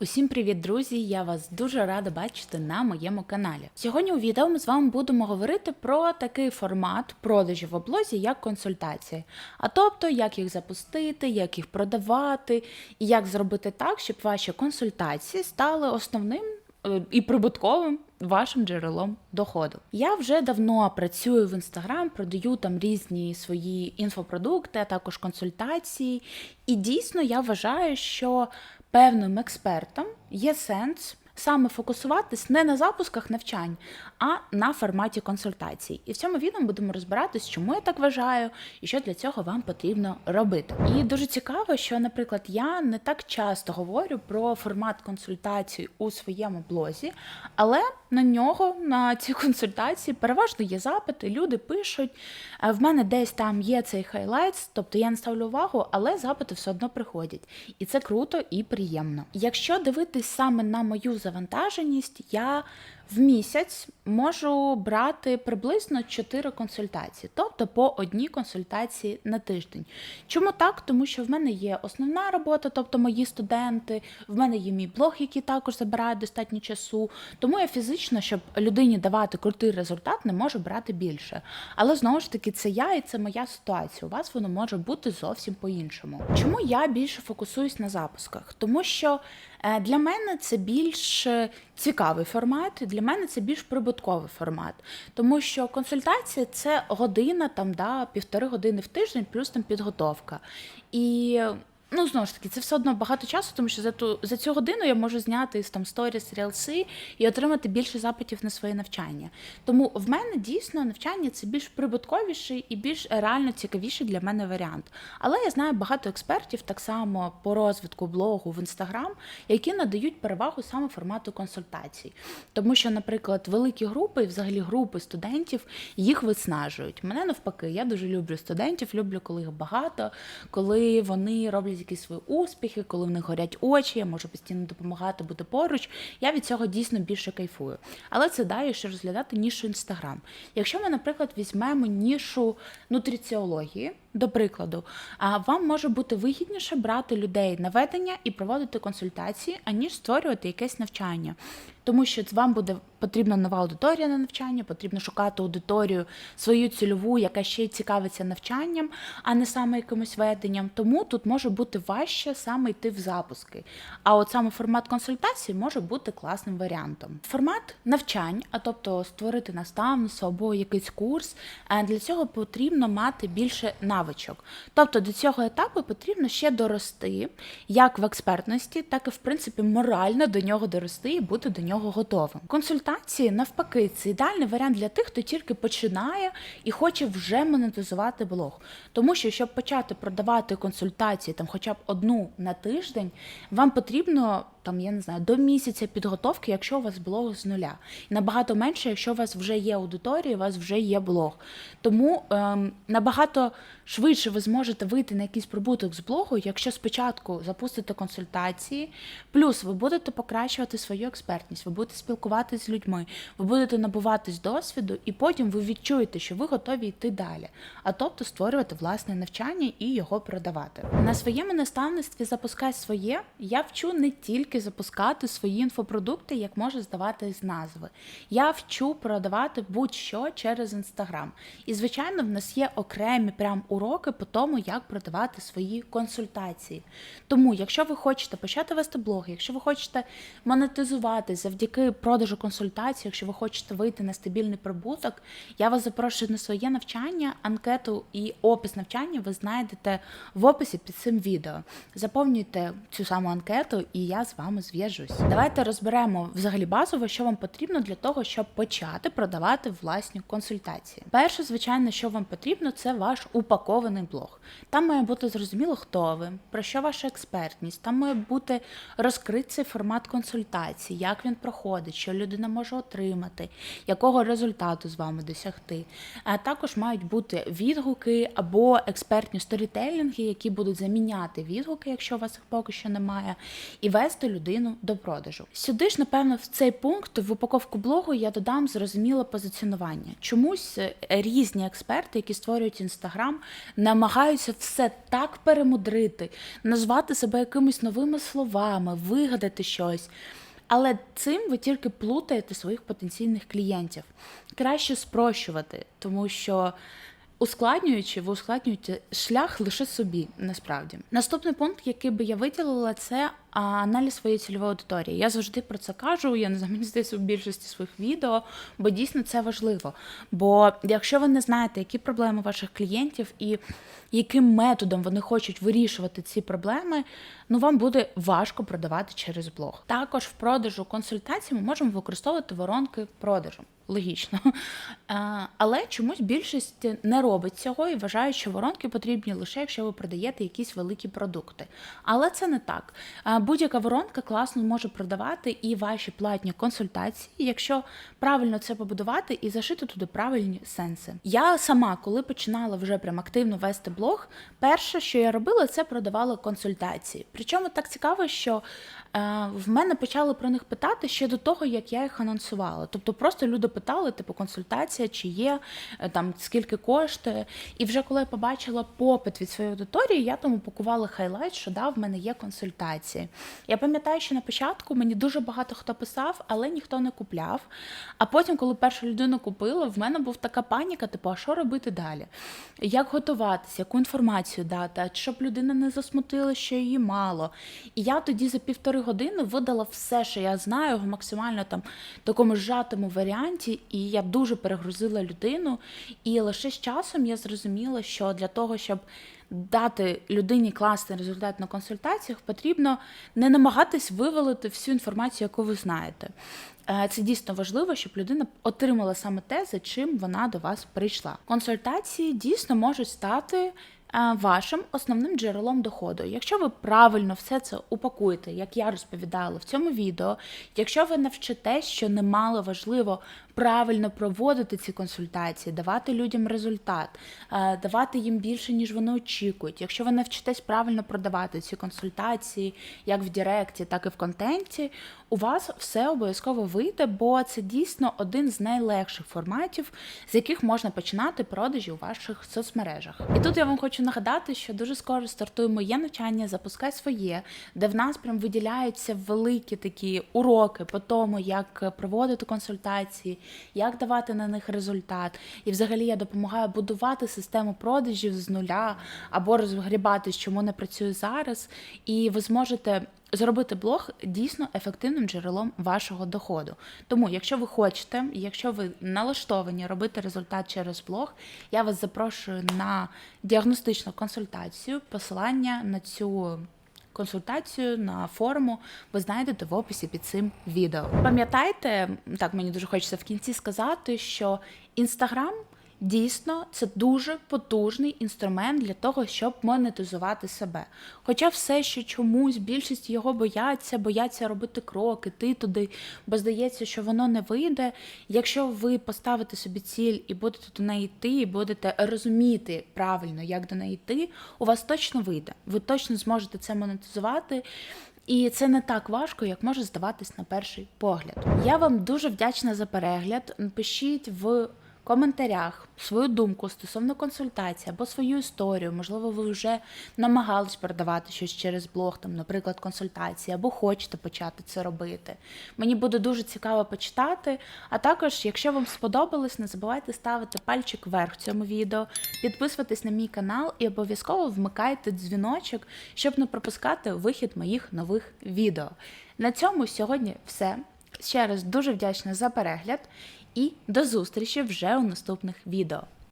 Усім привіт, друзі! Я вас дуже рада бачити на моєму каналі. Сьогодні у відео ми з вами будемо говорити про такий формат продажів в облозі, як консультації. А тобто, як їх запустити, як їх продавати, і як зробити так, щоб ваші консультації стали основним е, і прибутковим вашим джерелом доходу. Я вже давно працюю в інстаграм, продаю там різні свої інфопродукти, а також консультації. І дійсно я вважаю, що певним експертам є сенс саме фокусуватись не на запусках навчань, а на форматі консультацій. І в цьому відео будемо розбиратись, чому я так вважаю і що для цього вам потрібно робити. І дуже цікаво, що, наприклад, я не так часто говорю про формат консультацій у своєму блозі, але на нього, на ці консультації, переважно є запити, люди пишуть. «Е, В мене десь там є цей хайлайтс, тобто я не ставлю увагу, але запити все одно приходять. І це круто і приємно. Якщо дивитись саме на мою завантаженість, я в місяць можу брати приблизно 4 консультації, тобто по одній консультації на тиждень. Чому так? Тому що в мене є основна робота, тобто мої студенти, в мене є мій блог, який також забирає достатньо часу. Тому я фізично, щоб людині давати крутий результат, не можу брати більше. Але знову ж таки, це я і це моя ситуація. У вас воно може бути зовсім по-іншому. Чому я більше фокусуюсь на запусках? Тому що е, для мене це більш е, цікавий формат, і для мене це більш прибутковий формат. Тому що консультація це година, там, да, півтори години в тиждень, плюс там підготовка. І Ну, знову ж таки, це все одно багато часу, тому що за ту за цю годину я можу зняти там сторіс, рілси і отримати більше запитів на своє навчання. Тому в мене дійсно навчання це більш прибутковіший і більш реально цікавіший для мене варіант. Але я знаю багато експертів так само по розвитку блогу в інстаграм, які надають перевагу саме формату консультацій. Тому що, наприклад, великі групи і взагалі групи студентів їх виснажують. Мене навпаки, я дуже люблю студентів, люблю, коли їх багато, коли вони роблять якісь свої успіхи, коли в них горять очі, я можу постійно допомагати бути поруч. Я від цього дійсно більше кайфую. Але це дає ще розглядати нішу інстаграм. Якщо ми, наприклад, візьмемо нішу нутриціології. До прикладу, а вам може бути вигідніше брати людей на ведення і проводити консультації, аніж створювати якесь навчання. Тому що вам буде потрібна нова аудиторія на навчання, потрібно шукати аудиторію свою цільову, яка ще й цікавиться навчанням, а не саме якимось веденням. Тому тут може бути важче саме йти в запуски. А от саме формат консультації може бути класним варіантом. Формат навчань, а тобто створити наставництво або якийсь курс, для цього потрібно мати більше навичок. Тобто до цього етапу потрібно ще дорости, як в експертності, так і в принципі морально до нього дорости і бути до нього готовим. Консультації навпаки, це ідеальний варіант для тих, хто тільки починає і хоче вже монетизувати блог. Тому що, щоб почати продавати консультації, там хоча б одну на тиждень, вам потрібно там, я не знаю, до місяця підготовки, якщо у вас блог з нуля. І набагато менше, якщо у вас вже є аудиторія, у вас вже є блог. Тому ем, набагато швидше ви зможете вийти на якийсь прибуток з блогу, якщо спочатку запустите консультації, плюс ви будете покращувати свою експертність, ви будете спілкуватися з людьми, ви будете набуватись досвіду, і потім ви відчуєте, що ви готові йти далі, а тобто створювати власне навчання і його продавати. На своєму наставництві запускай своє. Я вчу не тільки запускати свої інфопродукти, як може здавати з назви. Я вчу продавати будь-що через інстаграм. І, звичайно, в нас є окремі прям уроки по тому, як продавати свої консультації. Тому, якщо ви хочете почати вести блог, якщо ви хочете монетизувати завдяки продажу консультацій, якщо ви хочете вийти на стабільний прибуток, я вас запрошую на своє навчання, анкету і опис навчання ви знайдете в описі під цим відео. Заповнюйте цю саму анкету, і я з вами зв'яжусь. Давайте розберемо взагалі базово, що вам потрібно для того, щоб почати продавати власні консультації. Перше, звичайно, що вам потрібно, це ваш упакований блог. Там має бути зрозуміло, хто ви, про що ваша експертність. Там має бути розкритий формат консультації, як він проходить, що людина може отримати, якого результату з вами досягти. А також мають бути відгуки або експертні сторітелінги, які будуть заміняти відгуки, якщо у вас їх поки що немає, і вести людину до продажу. Сюди ж, напевно, в цей пункт в упаковку блогу я додам зрозуміле позиціонування. Чомусь е, різні експерти, які створюють інстаграм, намагаються все так перемудрити, назвати себе якимись новими словами, вигадати щось. Але цим ви тільки плутаєте своїх потенційних клієнтів. Краще спрощувати, тому що ускладнюючи, ви ускладнюєте шлях лише собі, насправді. Наступний пункт, який би я виділила, це аналіз своєї цільової аудиторії. Я завжди про це кажу. Я не знаю, здається в більшості своїх відео, бо дійсно це важливо. Бо якщо ви не знаєте, які проблеми ваших клієнтів і яким методом вони хочуть вирішувати ці проблеми, ну вам буде важко продавати через блог. Також в продажу консультацій ми можемо використовувати воронки продажу. Логічно. Е, Але чомусь більшість не робить цього і вважають, що воронки потрібні лише якщо ви продаєте якісь великі продукти. Але це не так. Е, Будь-яка воронка класно може продавати і ваші платні консультації, якщо правильно це побудувати і зашити туди правильні сенси. Я сама, коли починала вже прям активно вести блог, перше, що я робила, це продавала консультації. Причому так цікаво, що е, в мене почали про них питати ще до того, як я їх анонсувала. Тобто просто люди питали, типу, консультація, чи є, е, там скільки коштує. І вже коли я побачила попит від своєї аудиторії, я тому пакувала хайлайт, що да, в мене є консультації. Я пам'ятаю, що на початку мені дуже багато хто писав, але ніхто не купляв. А потім, коли перша людина купила, в мене був така паніка, типу, а що робити далі? Як готуватися, яку інформацію дати, щоб людина не засмутила, що її мало. І я тоді за півтори години видала все, що я знаю, в максимально там такому зжатому варіанті, і я дуже перегрузила людину. І лише з часом я зрозуміла, що для того, щоб дати людині класний результат на консультаціях, потрібно не намагатись вивалити всю інформацію, яку ви знаєте. Е, Це дійсно важливо, щоб людина отримала саме те, за чим вона до вас прийшла. Консультації дійсно можуть стати вашим основним джерелом доходу. Якщо ви правильно все це упакуєте, як я розповідала в цьому відео, якщо ви навчитесь, що немало важливо правильно проводити ці консультації, давати людям результат, е, давати їм більше, ніж вони очікують. Якщо ви навчитесь правильно продавати ці консультації, як в Директі, так і в контенті, у вас все обов'язково вийде, бо це дійсно один з найлегших форматів, з яких можна починати продажі у ваших соцмережах. І тут я вам хочу нагадати, що дуже скоро стартує моє навчання, запускай своє, де в нас прям виділяються великі такі уроки по тому, як проводити консультації, як давати на них результат. І взагалі я допомагаю будувати систему продажів з нуля або розгрібати, чому не працює зараз. І ви зможете зробити блог дійсно ефективним джерелом вашого доходу. Тому, якщо ви хочете, якщо ви налаштовані робити результат через блог, я вас запрошую на діагностичну консультацію. Посилання на цю консультацію на форуму ви знайдете в описі під цим відео. Пам'ятайте, так мені дуже хочеться в кінці сказати, що інстаграм. Дійсно, це дуже потужний інструмент для того, щоб монетизувати себе. Хоча все, що чомусь більшість його бояться, бояться робити кроки, ти туди, бо здається, що воно не вийде. Якщо ви поставите собі ціль і будете до неї йти, і будете розуміти правильно, як до неї йти, у вас точно вийде. Ви точно зможете це монетизувати. І це не так важко, як може здаватись на перший погляд. Я вам дуже вдячна за перегляд. Пишіть в коментарях свою думку стосовно консультації або свою історію. Можливо, ви вже намагались продавати щось через блог, там, наприклад, консультації, або хочете почати це робити. Мені буде дуже цікаво почитати. А також, якщо вам сподобалось, не забувайте ставити пальчик вверх цьому відео, підписуватись на мій канал і обов'язково вмикайте дзвіночок, щоб не пропускати вихід моїх нових відео. На цьому сьогодні все. Ще раз дуже вдячна за перегляд і до зустрічі вже у наступних відео.